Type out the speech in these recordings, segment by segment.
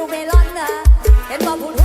คิวเมลอนนะ เห็นบอกผู้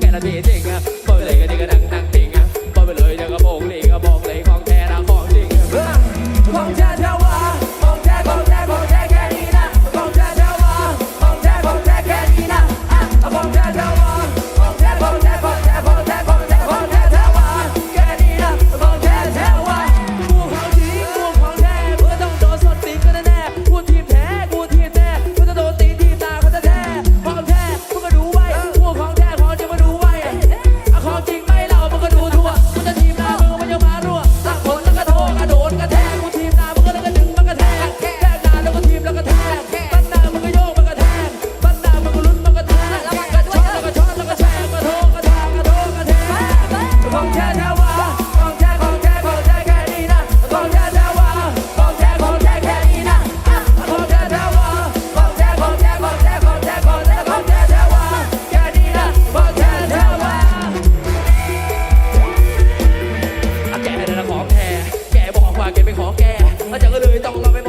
盖了铁钉。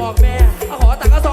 บอกแม่ขอตังค์ก็สอง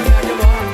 I got your